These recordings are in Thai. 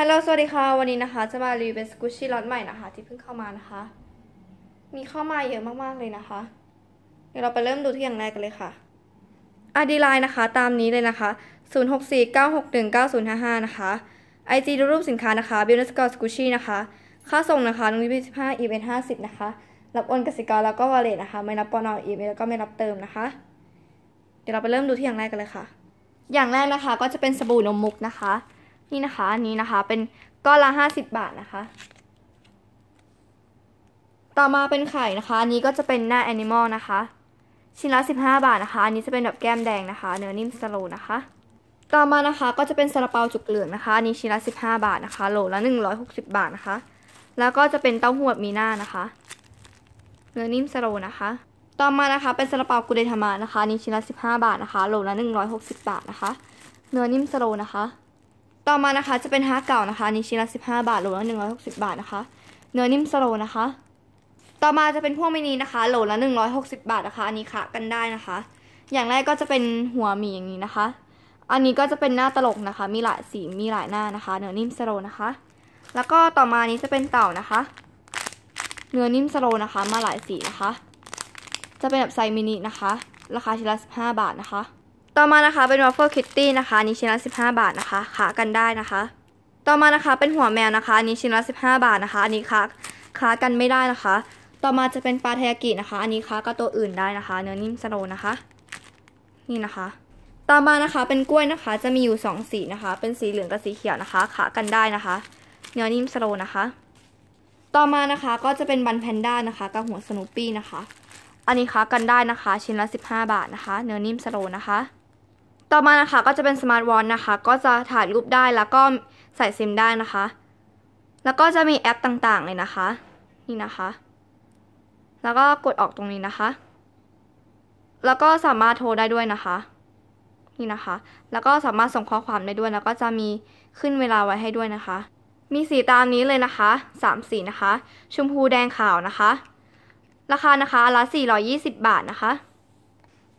ฮัลโหลสวัสดีค่ะ วันนี้นะคะ จะมารีวิวเป็นสกูชี่ล็อตใหม่นะคะ ที่เพิ่งเข้ามานะคะ มีเข้ามาเยอะมากๆเลยนะคะ เดี๋ยวเราไปเริ่มดูที่อย่างแรกกันเลยค่ะอดีไลน์นะคะ ตามนี้เลยนะคะ 0649619055 นะคะ IG ดูรูปสินค้านะคะ b i l l score squishy นะคะ ค่าส่งนะคะตรงนี้เป็น15 event 50 นะคะ รับโอนกสิกรแล้วก็วอลเล็ตนะคะ ไม่รับปอนออีเมลแล้วก็ไม่รับเติมนะคะ เดี๋ยวเราไปเริ่มดูที่อย่างแรกกันเลยค่ะ อย่างแรกนะคะก็จะเป็นสบู่นมมุกนะคะ นี่นะคะ อันนี้นะคะ เป็นก้อนละห้าสิบบาทนะคะ ต่อมาเป็นไข่นะคะ อันนี้ก็จะเป็นหน้าแอนิมอลนะคะ ชิ้นละสิบห้าบาทนะคะ อันนี้จะเป็นแบบแก้มแดงนะคะ เนื้อนิ่มสโลนะคะ ต่อมานะคะก็จะเป็นซาลาเปาจุกเหลืองนะคะ อันนี้ชิ้นละสิบห้าบาทนะคะ โหลละหนึ่งร้อยหกสิบบาทนะคะ แล้วก็จะเป็นเต้าหู้แบบมีหน้านะคะ เนื้อนิ่มสโลนะคะ ต่อมานะคะเป็นซาลาเปากุเดทามานะคะอันนี้ชิ้นละสิบห้าบาทนะคะ โหลละหนึ่งร้อยหกสิบบาทนะคะ เนื้อนิ่มสโลนะคะ ต่อมานะคะจะเป็นฮาร์เก่านะคะอันนี้ชิ้นละสิบาทโหลละหนึ่งร้อยหกสิบาทนะคะ เนื้อนิ่มสโลนะคะ ต่อมาจะเป็นพวกมินินะคะโหลละหนึ่งร้อยหกสิบาทนะคะอันนี้คะกันได้นะคะ อย่างแรกก็จะเป็นหัวหมีอย่างนี้นะคะ อันนี้ก็จะเป็นหน้าตลกนะคะ มีหลายสีมีหลายหน้านะคะ เนื้อนิ่มสโลนะคะ แล้วก็ต่อมานี้จะเป็นเต่านะคะ เนื้อนิ่มสโลนะคะ มาหลายสีนะคะ จะเป็นแบบไซส์มินินะคะ ราคาชิ้นละสิบห้าบาทนะคะ ต่อมานะคะเป็นวัฟเฟิลคิตตี้นะคะนี้ชิ้นละสิบห้าบาทนะคะขากันได้นะคะ ต่อมานะคะเป็นหัวแมวนะคะนี้ชิ้นละสิบห้าบาทนะคะ อันนี้ขาขากันไม่ได้นะคะ ต่อมาจะเป็นปลาเทยากินะคะ อันนี้ค้ากับตัวอื่นได้นะคะ เนื้อนิ่มสโลนะคะ นี่นะคะ ต่อมานะคะเป็นกล้วยนะคะ จะมีอยู่สองสีนะคะ เป็นสีเหลืองกับสีเขียวนะคะขากันได้นะคะ เนื้อนิ่มสโลนะคะ ต่อมานะคะก็จะเป็นบันแพนด้านะคะกับหัวสโนปี้นะคะ อันนี้ค้ากันได้นะคะ ชิ้นละ 15 บาทนะคะ เนื้อนิ่มสโลนะคะ ต่อมานะคะก็จะเป็นสมาร์ทวอทนะคะ ก็จะถ่ายรูปได้แล้วก็ใส่ซิมได้นะคะ แล้วก็จะมีแอปต่างๆเลยนะคะ นี่นะคะ แล้วก็กดออกตรงนี้นะคะ แล้วก็สามารถโทรได้ด้วยนะคะ นี่นะคะ แล้วก็สามารถส่งข้อความได้ด้วยแล้วก็จะมีขึ้นเวลาไว้ให้ด้วยนะคะ มีสีตามนี้เลยนะคะสามสีนะคะ ชมพูแดงขาวนะคะ ราคานะคะละ420 บาทนะคะ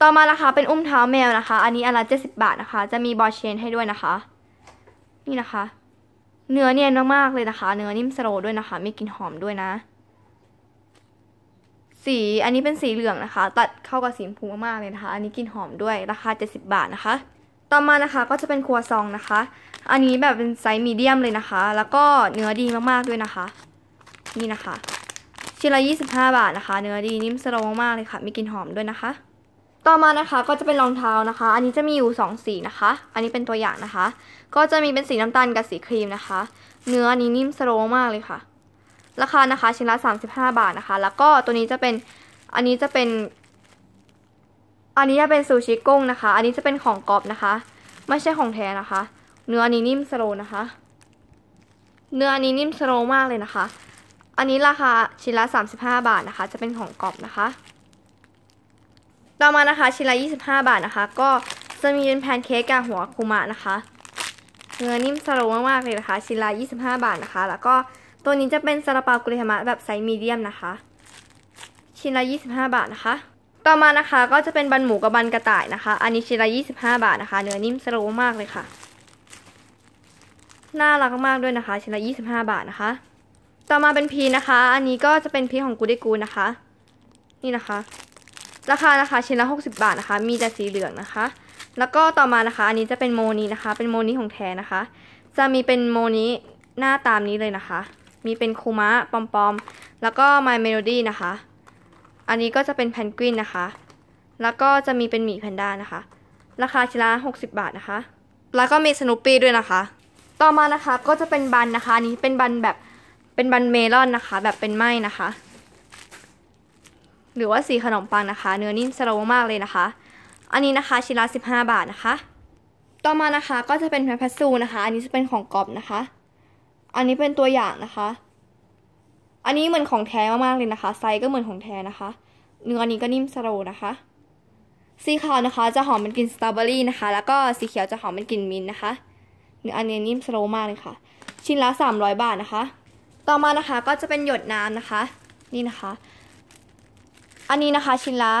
ต่อมานะคะเป็นอุ้มเท้าแมวนะคะ อันนี้อันละ70บาทนะคะ จะมีบอเชนให้ด้วยนะคะ นี่นะคะ เนื้อเนียนมากๆเลยนะคะ เนื้อนิ่มสโลด้วยนะคะ มีกลิ่นหอมด้วยนะ สีอันนี้เป็นสีเหลืองนะคะ ตัดเข้ากับสีชมพูมากๆเลยนะคะ อันนี้กลิ่นหอมด้วยราคา 70 บาทนะคะ ต่อมานะคะก็จะเป็นครัวซองนะคะ อันนี้แบบเป็นไซส์มีเดียมเลยนะคะ แล้วก็เนื้อดีมากๆด้วยนะคะ นี่นะคะชิ้นละ25 บาทนะคะ เนื้อดีนิ่มสโลมากเลยค่ะ มีกลิ่นหอมด้วยนะคะ ต่อมานะคะก็จะเป็นรองเท้านะคะ อันนี้จะมีอยู่ 2 สีนะคะ อันนี้เป็นตัวอย่างนะคะ ก็จะมีเป็นสีน้ำตาลกับสีครีมนะคะ เนื้อนี้นิ่มสโลมากเลยค่ะ ราคานะคะชิ้นละ35 บาทนะคะ แล้วก็ตัวนี้จะเป็นอันนี้จะเป็น อันนี้จะเป็นซูชิกุ้งนะคะ อันนี้จะเป็นของกรอบนะคะ ไม่ใช่ของแท้นะคะ เนื้อนี้นิ่มสโลนะคะ เนื้อนี้นิ่มสโลมากเลยนะคะ อันนี้ราคาชิ้นละ35 บาทนะคะ จะเป็นของกรอบนะคะ ต่อมานะคะชิ้นละ25 บาทนะคะ ก็จะมีเป็นแพนเค้กกับหัวคุมะนะคะเนื้อนิ่มสโลมากๆเลยนะคะชิ้นละ25 บาทนะคะ แล้วก็ตัวนี้จะเป็นซาลาเปากุเรฮามะแบบไซส์มีเดียมนะคะ ชิ้นละ25 บาทนะคะ ต่อมานะคะก็จะเป็นบันหมูกับบันกระต่ายนะคะ อันนี้ชิ้นละ25 บาทนะคะเนื้อนิ่มสโลมากเลยค่ะน่ารักมากด้วยนะคะชิ้นละ25 บาทนะคะ ต่อมาเป็นพีนะคะ อันนี้ก็จะเป็นพีของกูดิกูนะคะ นี่นะคะ ราคานะคะชิ้นละ60 บาทนะคะ มีแต่สีเหลืองนะคะ แล้วก็ต่อมานะคะ อันนี้จะเป็นโมนีนะคะ เป็นโมนีของแท้นะคะ จะมีเป็นโมนีหน้าตามนี้เลยนะคะ มีเป็นคูมะปอมปอมแล้วก็ My Melody นะคะ อันนี้ก็จะเป็นแพนกวินนะคะ แล้วก็จะมีเป็นหมีแพนด้านะคะ ราคาชิ้นละ60 บาทนะคะ แล้วก็มีสนุปปี้ด้วยนะคะ ต่อมานะคะก็จะเป็นบันนะคะ อันนี้เป็นบันแบบเป็นบันเมลอนนะคะ แบบเป็นไม้นะคะ หรือว่าสีขนมปังนะคะ เนื้อนิ่มสโลมากเลยนะคะ อันนี้นะคะชิ้นละ15 บาทนะคะ ต่อมานะคะก็จะเป็นแพนพัสซูนะคะ อันนี้จะเป็นของกรอบนะคะ อันนี้เป็นตัวอย่างนะคะ อันนี้เหมือนของแท้มากๆเลยนะคะ ไซส์ก็เหมือนของแท้นะคะ เนื้อนี้ก็นิ่มสโลนะคะ สีขาวนะคะ จะหอมเป็นกลิ่นสตรอเบอรี่นะคะ แล้วก็สีเขียวจะหอมเป็นกลิ่นมิ้นนะคะเนื้ออันนี้นิ่มสโลมากเลยค่ะ ชิ้นละ300 บาทนะคะ ต่อมานะคะก็จะเป็นหยดน้ำนะคะ นี่นะคะ อันนี้นะคะชิ้นละ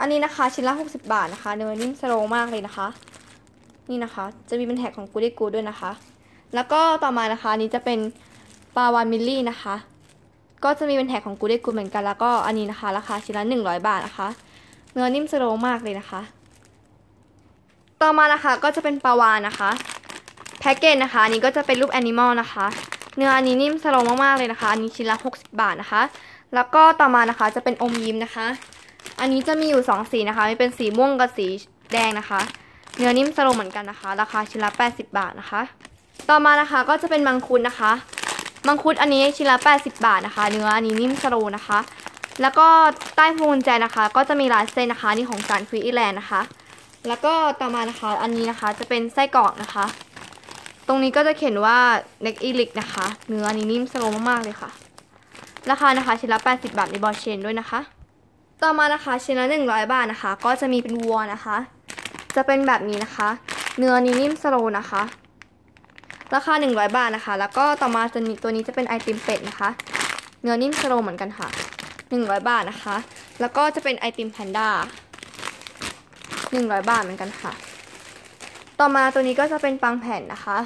อันนี้นะคะชิ้นละ60 บาทนะคะ เนื้อนิ่มสโลมากเลยนะคะ นี่นะคะ จะมีเป็นแท็กของกูได้กูด้วยนะคะ แล้วก็ต่อมานะคะอันนี้จะเป็นปลาวานมิลลี่นะคะ ก็จะมีเป็นแท็กของกูได้กูเหมือนกัน แล้วก็อันนี้นะคะ ราคาชิ้นละ100 บาทนะคะ เนื้อนิ่มสโลมากเลยนะคะ ต่อมานะคะก็จะเป็นปลาวานนะคะ แพ็กเกจนะคะอันนี้ก็จะเป็นรูปแอนิมอลนะคะ เนื้ออันนี้นิ่มสโลมากๆเลยนะคะ อันนี้ชิ้นละ60 บาทนะคะ แล้วก็ต่อมานะคะจะเป็นอมยิ้มนะคะ อันนี้จะมีอยู่ 2 สีนะคะมีเป็นสีม่วงกับสีแดงนะคะ เนื้อนิ่มสโลเหมือนกันนะคะ ราคาชิ้นละ 80 บาทนะคะ ต่อมานะคะก็จะเป็นมังคุดนะคะ มังคุดอันนี้ชิ้นละ 80 บาทนะคะ เนื้ออันนี้นิ่มสโลนะคะ แล้วก็ใต้พวงกุญแจนะคะ ก็จะมีลายเส้นนะคะนี่ของจานควีอีแลนด์นะคะ แล้วก็ต่อมานะคะอันนี้นะคะจะเป็นไส้กรอกนะคะ ตรงนี้ก็จะเขียนว่าเน็กอีลิกนะคะ เนื้ออันนี้นิ่มสโลมากๆเลยค่ะ ราคานะคะชิ้นละ 80 บาทในบอเชนด้วยนะคะ ต่อมานะคะชิ้นละ 100 บาทนะคะ ก็จะมีเป็นวัวนะคะ จะเป็นแบบนี้นะคะ เนื้อนี้นิ่มสโลนะคะ ราคา 100 บาทนะคะ แล้วก็ต่อมาตัวนี้ตัวนี้จะเป็นไอติมเป็ดนะคะ เนื้อนิ่มสโลเหมือนกันค่ะ 100 บาทนะคะ แล้วก็จะเป็นไอติมแพนด้า100 บาทเหมือนกันค่ะ ต่อมาตัวนี้ก็จะเป็นปังแผ่นนะคะ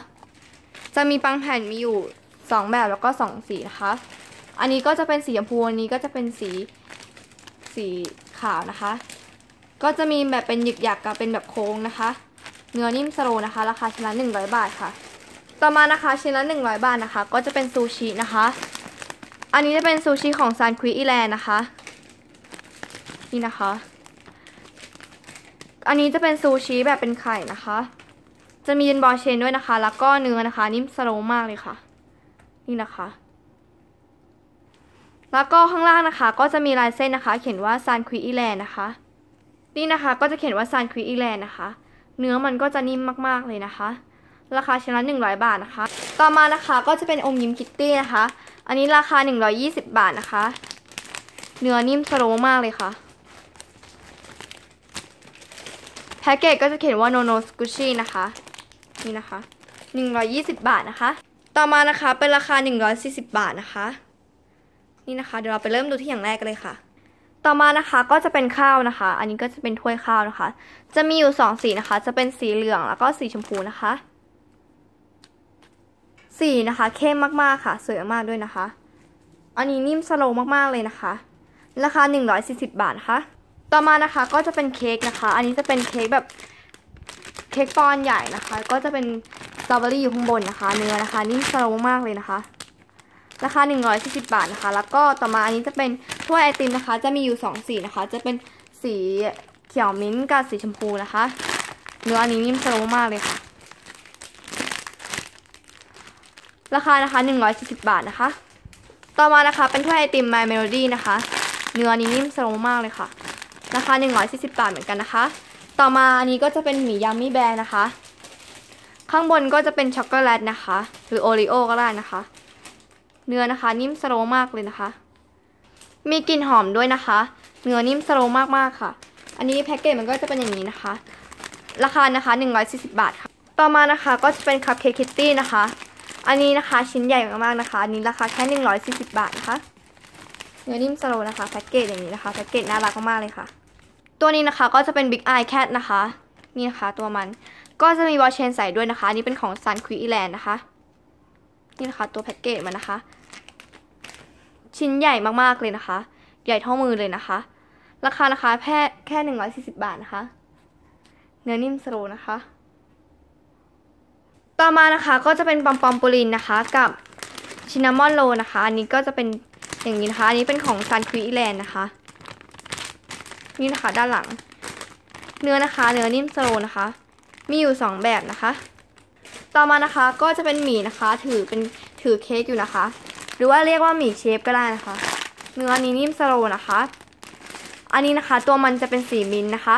จะมีปังแผ่นมีอยู่ 2 แบบแล้วก็ 2 สีนะคะ อันนี้ก็จะเป็นสีชมพู อันนี้ก็จะเป็นสีสีขาวนะคะ ก็จะมีแบบเป็นหยึกหยักกับเป็นแบบโค้งนะคะ เนื้อนิ่มสโลนะคะ ราคาชิ้นละ100 บาทค่ะ ต่อมานะคะชิ้นละ100 บาทนะคะ ก็จะเป็นซูชินะคะ อันนี้จะเป็นซูชิของซานควีอีแลนด์นะคะ นี่นะคะ อันนี้จะเป็นซูชิแบบเป็นไข่นะคะ จะมีเป็นบอลเชนด้วยนะคะ แล้วก็เนื้อนะคะ นิ่มสโลมากเลยค่ะ นี่นะคะ แล้วก็ข้างล่างนะคะ ก็จะมีลายเส้นนะคะ เขียนว่าซานควีอีแลนนะคะ นี่นะคะก็จะเขียนว่าซานควีอีแลนนะคะ เนื้อมันก็จะนิ่มมากๆเลยนะคะ ราคาชิ้นละ100 บาทนะคะ ต่อมานะคะก็จะเป็นอมยิ้มคิตตี้นะคะ อันนี้ราคา 120 บาทนะคะ เนื้อนิ่มสโลมากเลยค่ะ แพ็กเกจก็จะเขียนว่าโนโนสกุชี่นะคะ นี่นะคะ 120 บาทนะคะ ต่อมานะคะเป็นราคา 140 บาทนะคะ นี่นะคะ เดี๋ยวเราไปเริ่มดูที่อย่างแรกกันเลยค่ะ ต่อมานะคะก็จะเป็นข้าวนะคะ อันนี้ก็จะเป็นถ้วยข้าวนะคะ จะมีอยู่ 2 สีนะคะ จะเป็นสีเหลืองแล้วก็สีชมพูนะคะ สีนะคะเข้มมากๆค่ะ สวยมากด้วยนะคะ อันนี้นิ่มสโลว์มากๆเลยนะคะ ราคา 140 บาทนะคะ ต่อมานะคะก็จะเป็นเค้กนะคะ อันนี้จะเป็นเค้กแบบเค้กปอนใหญ่นะคะ ก็จะเป็นสตรอเบอรี่อยู่ข้างบนนะคะ เนื้อนะคะ นิ่มสโลว์มากเลยนะคะ ราคา 140 บาทนะคะ แล้วก็ต่อมาอันนี้จะเป็นถ้วยไอติมนะคะ จะมีอยู่ 2 สีนะคะ จะเป็นสีเขียวมิ้นท์กับสีชมพูนะคะ เนื้ออันนี้นิ่มสโลมากเลยค่ะ ราคานะคะ 140 บาทนะคะ ต่อมานะคะเป็นถ้วยไอติม My Melody นะคะ เนื้อนี้นิ่มสโลมากเลยค่ะ ราคา 140 บาทเหมือนกันนะคะ ต่อมาอันนี้ก็จะเป็นหมี่ยัมมี่แบร์นะคะ ข้างบนก็จะเป็นช็อกโกแลตนะคะ หรือโอรีโอก็ได้นะคะ เนื้อนะคะ นิ่มสโลมากเลยนะคะ มีกลิ่นหอมด้วยนะคะ เนื้อนิ่มสโลมากๆค่ะ อันนี้แพ็กเกจมันก็จะเป็นอย่างนี้นะคะ ราคานะคะ 140 บาทค่ะ ต่อมานะคะก็จะเป็นคัพเค้กคิตตี้นะคะ อันนี้นะคะชิ้นใหญ่มากๆนะคะ อันนี้ราคาแค่ 140 บาทนะคะ เนื้อนิ่มสโลนะคะแพ็กเกจอย่างนี้นะคะแพ็กเกจน่ารักมากๆเลยค่ะ ตัวนี้นะคะก็จะเป็น Big Eye Cat นะคะ นี่นะคะตัวมัน ก็จะมีวอลเชนใส่ด้วยนะคะ อันนี้เป็นของ Sun q u e e l a n d นะคะนี่นะคะตัวแพ็กเกจมันนะคะ ชิ้นใหญ่มากๆเลยนะคะ ใหญ่เท่ามือเลยนะคะ ราคานะคะแค่แค่140บาทนะคะ เนื้อนิ่มสโลนะคะ ต่อมานะคะก็จะเป็นปอมปอมปูรินนะคะ กับชินามอนโรนะคะ อันนี้ก็จะเป็นอย่างนี้นะคะ อันนี้เป็นของซันควีแลนด์นะคะ นี่นะคะด้านหลัง เนื้อนะคะ เนื้อนิ่มสโลนะคะ มีอยู่2แบบนะคะ ต่อมานะคะก็จะเป็นหมี่นะคะ ถือเป็นถือเค้กอยู่นะคะ หรือว่าเรียกว่าหมี่เชฟก็ได้นะคะ เนื้อนี้นิ่มสโลนะคะ อันนี้นะคะ ตัวมันจะเป็นสีมินนะคะ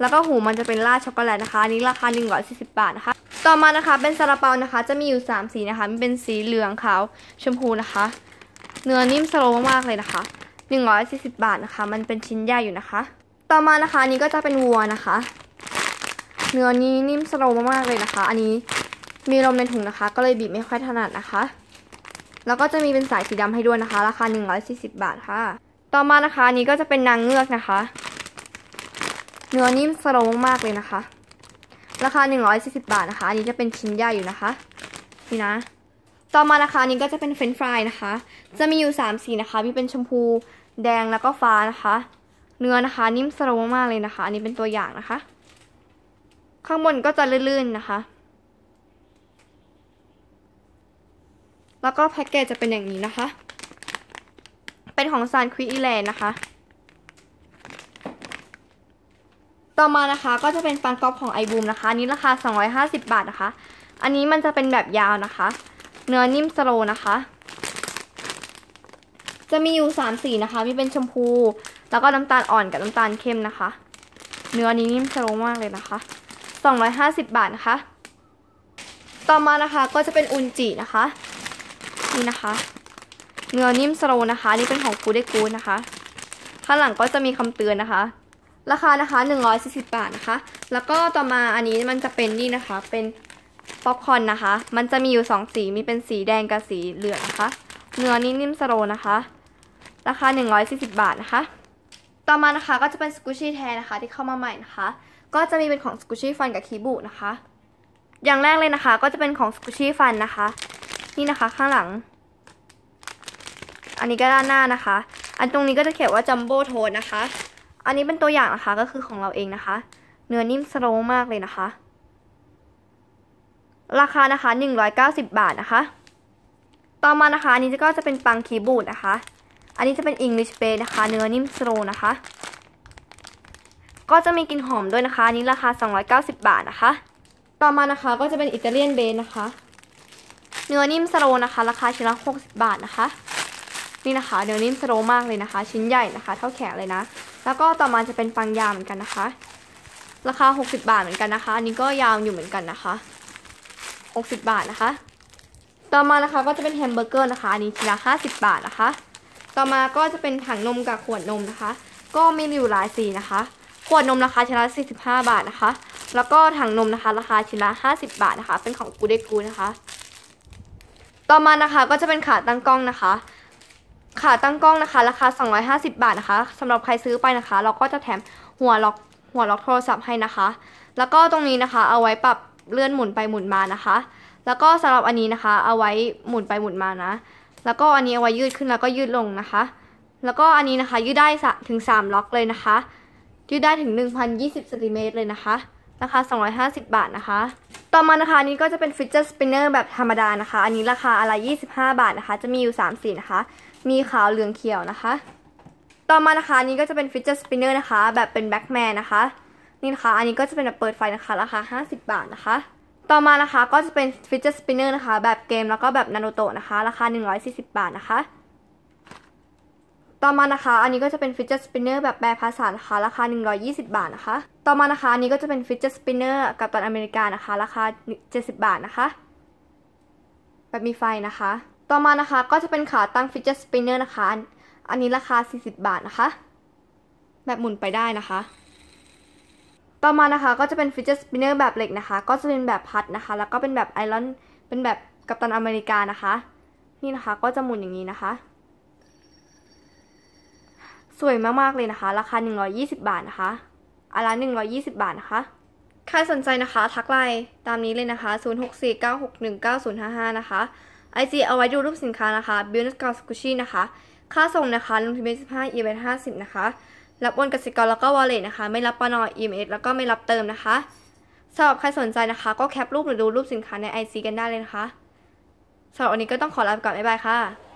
แล้วก็หูมันจะเป็นราดช็อกโกแลตนะคะอันนี้ราคา140บาทนะคะ ต่อมานะคะเป็นซาลาเปานะคะ จะมีอยู่ 3 สีนะคะมันเป็นสีเหลืองขาวชมพูนะคะ เนื้อนิ่มสโลมากๆเลยนะคะ140บาทนะคะ มันเป็นชิ้นใหญ่อยู่นะคะ ต่อมานะคะอันนี้ก็จะเป็นวัวนะคะ เนื้อนี้นิ่มสโลมากๆเลยนะคะ อันนี้มีลมในถุงนะคะ ก็เลยบีบไม่ค่อยถนัดนะคะ แล้วก็จะมีเป็นสายสีดำให้ด้วยนะคะ ราคา 140 บาทค่ะ ต่อมานะคะนี้ก็จะเป็นนางเงือกนะคะ เนื้อนิ่มสโลว์มากเลยนะคะ ราคา 140 บาทนะคะ อันนี้จะเป็นชิ้นใหญ่อยู่นะคะนี่นะ ต่อมานะคะนี้ก็จะเป็นเฟรนช์ฟรายนะคะ จะมีอยู่ 3 สีนะคะ มีเป็นชมพู แดงแล้วก็ฟ้านะคะ เนื้อนะคะนิ่มสโลว์มากเลยนะคะ อันนี้เป็นตัวอย่างนะคะ ข้างบนก็จะลื่นๆนะคะ แล้วก็แพ็กเกจจะเป็นอย่างนี้นะคะ เป็นของซานควิอีแลนด์นะคะ ต่อมานะคะก็จะเป็นฟันก๊อปของไอบูมนะคะนี้ราคา 250 บาทนะคะ อันนี้มันจะเป็นแบบยาวนะคะ เนื้อนิ่มสโลนะคะ จะมีอยู่ 3 สีนะคะ มีเป็นชมพู แล้วก็น้ำตาลอ่อนกับน้ำตาลเข้มนะคะ เนื้อนี้นิ่มสโลมากเลยนะคะ 250 บาทนะคะ ต่อมานะคะก็จะเป็นอุนจินะคะ นี่นะคะเนื้อนิ่มสโลนะคะนี่เป็นของฟูเดกูนะคะ ข้างหลังก็จะมีคำเตือนนะคะ ราคานะคะ 140 บาทนะคะ แล้วก็ต่อมาอันนี้มันจะเป็นนี่นะคะ เป็นป๊อปคอนนะคะ มันจะมีอยู่ 2 สีมีเป็นสีแดงกับสีเหลืองนะคะเนื้อนี่นิ่มสโลนะคะ ราคา 140 บาทนะคะ ต่อมานะคะก็จะเป็นสกูชี่แทนนะคะ ที่เข้ามาใหม่นะคะ ก็จะมีเป็นของสกูชี่ฟันกับคีบุนะคะ อย่างแรกเลยนะคะ ก็จะเป็นของสกูชี่ฟันนะคะ นี่นะคะข้างหลัง อันนี้ก็ด้านหน้านะคะ อันตรงนี้ก็จะเขียนว่าจัมโบ้โทนนะคะ อันนี้เป็นตัวอย่างนะคะก็คือของเราเองนะคะ เนื้อนิ่มสโลมากเลยนะคะ ราคานะคะ190 บาทนะคะ ต่อมานะคะอันนี้ก็จะเป็นปังคีบูดนะคะ อันนี้จะเป็น English b a นะคะ เนื้อนิ่มสโลนะคะ ก็จะมีกลิ่นหอมด้วยนะคะอันนี้ราคา 290 บาทนะคะ ต่อมานะคะก็จะเป็นอิตาเลียนเบนะคะ เนื้อนิ่มสโลนะคะ ราคาชิ้นละ60 บาทนะคะ นี่นะคะเนื้อนิ่มสโลมากเลยนะคะ ชิ้นใหญ่นะคะ เท่าแขนเลยนะ แล้วก็ต่อมาจะเป็นปังยาวเหมือนกันนะคะ ราคา 60 บาทเหมือนกันนะคะ อันนี้ก็ยาวอยู่เหมือนกันนะคะ 60 บาทนะคะ ต่อมานะคะก็จะเป็นแฮมเบอร์เกอร์นะคะ อันนี้ชิ้นละ50 บาทนะคะ ต่อมาก็จะเป็นถังนมกับขวดนมนะคะ ก็มีอยู่หลายสีนะคะ ขวดนมราคาชิ้นละ45 บาทนะคะ แล้วก็ถังนมนะคะ ราคาชิ้นละ50 บาทนะคะ เป็นของกูเดกูนะคะ ต่อมานะคะก็จะเป็นขาตั้งกล้องนะคะ ขาตั้งกล้องนะคะราคา 250 บาทนะคะสำหรับใครซื้อไปนะคะ เราก็จะแถมหัวล็อกหัวล็อกโทรศัพท์ให้นะคะ แล้วก็ตรงนี้นะคะเอาไว้ปรับเลื่อนหมุนไปหมุนมานะคะ แล้วก็สำหรับอันนี้นะคะ เอาไว้หมุนไปหมุนมานะ แล้วก็อันนี้เอาไว้ยืดขึ้นแล้วก็ยืดลงนะคะ แล้วก็อันนี้นะคะยืดได้ถึง 3 ล็อกเลยนะคะยืดได้ถึง 1,020ซนติเมตรเลยนะคะ ราคา 250 บาทนะคะ ต่อมานะคะอันนี้ก็จะเป็นฟิชเจอร์สปินเนอร์แบบธรรมดานะคะ อันนี้ราคาอะไร 25 บาทนะคะ จะมีอยู่ 3 สีนะคะ มีขาวเหลืองเขียวนะคะ ต่อมานะคะอันนี้ก็จะเป็นฟิชเจอร์สปินเนอร์นะคะ แบบเป็นแบ็กแมนนะคะ นี่นะคะ อันนี้ก็จะเป็นแบบเปิดไฟนะคะ ราคา 50 บาทนะคะ ต่อมานะคะก็จะเป็นฟิชเจอร์สปินเนอร์นะคะ แบบเกมแล้วก็แบบนารูโตะนะคะ ราคา 140 บาทนะคะ ต่อมานะคะ อันนี้ก็จะเป็นฟิชเจอร์สปินเนอร์แบบแปลภาษานะคะ ราคา 120 บาทนะคะ ต่อมานะคะ อันนี้ก็จะเป็นฟิชเจอร์สปินเนอร์กับตันอเมริกานะคะ ราคา 70 บาทนะคะ แบบมีไฟนะคะ ต่อมานะคะก็จะเป็นขาตั้งฟิชเจอร์สปินเนอร์นะคะ อันนี้ราคา 40 บาทนะคะ แบบหมุนไปได้นะคะ ต่อมานะคะก็จะเป็นฟิชเจอร์สปินเนอร์แบบเหล็กนะคะ ก็จะเป็นแบบพัดนะคะ แล้วก็เป็นแบบไอรอน เป็นแบบกัปตันอเมริกานะคะ นี่นะคะก็จะหมุนอย่างนี้นะคะ สวยมากๆเลยนะคะ ราคา 120 บาทนะคะอันละ120 บาทนะคะใครสนใจนะคะ ทักไลน์ตามนี้เลยนะคะ 0649619055 นะคะ IG เอาไว้ดูรูปสินค้านะคะ b u i l d s c o u t Gucci นะคะ ค่าส่งนะคะ ลงทุน25 e เ50 นะคะ รับโอนกสิกรแล้วก็ wallet นะคะ ไม่รับปนอ EMS แล้วก็ไม่รับเติมนะคะสำหรับใครสนใจนะคะ ก็แคปรูปหรือดูรูปสินค้าใน IG กันได้เลยนะคะสำหรับวันนี้ก็ต้องขอลาไปก่อนบ๊ายบายค่ะ